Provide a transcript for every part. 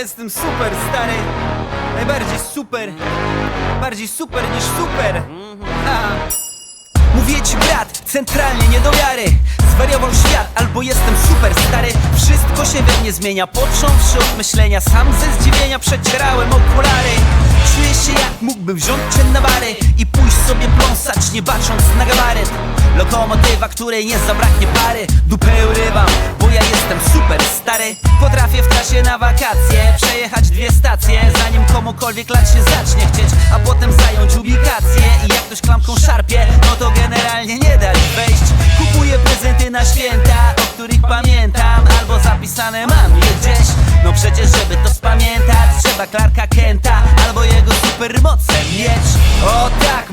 jestem super stary. Najbardziej super. Bardziej super niż super. Ha. Mówię ci brat, centralnie nie do wiary. Zwariował świat, albo jestem super stary. Wszystko się we mnie zmienia, począwszy od myślenia Sam ze zdziwienia przecierałem okulary. Czuję się jak mógłbym wziąć cię na bary I pójść sobie pląsać, nie bacząc na gabaryt. Lokomotywa, której nie zabraknie pary. Dupę urywam, bo ja jestem super stary. Potrafię w trasie na wakacje Przejechać dwie stacje Zanim komukolwiek lat się zacznie chcieć A potem zająć ubikację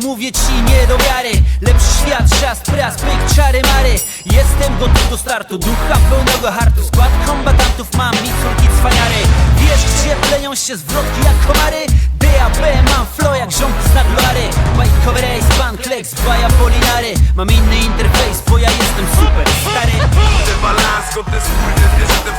mówię ci nie do wiary. Lepszy świat, szast, pras, pyk, czary mary. Jestem gotów do startu Ducha pełnego hartu. Skład kombatantów mam i córki cwaniary. Wiesz gdzie plenią się zwrotki jak komary? DAB mam flow jak ziom z nadloary Bajkowy rejs, pan kleks, baja polinary. Mam inny interfejs, bo ja jestem super stary. Ten balans, kontestuj, ten bierze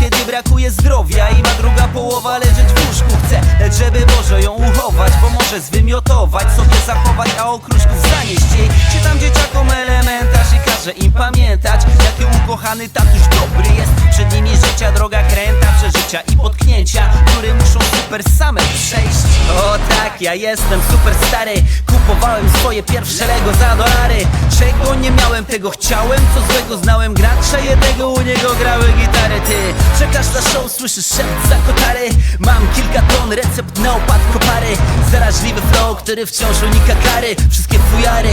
kiedy brakuje zdrowia I ma druga połowa leżeć w łóżku. Chcę, lecz żeby Boże ją uchować Bo może zwymiotować, sobie zachować A okruszków zanieść jej. Czy tam dzieciakom elementarz i każe im pamiętać Jaki ukochany tatuś dobry jest. Przed nimi życia droga kręta Przeżycia i potknięcia Które muszą super same przejść. O tak, ja jestem super stary. Kupowałem swoje pierwsze Lego za dolary. Czego nie miałem, tego chciałem. Co złego znałem gracza jednego U niego grały gitary Ty. Czekasz na show, słyszysz szept za kotary. Mam kilka ton, recept na opad kopary Zaraźliwy flow, który wciąż unika kary. Wszystkie fujary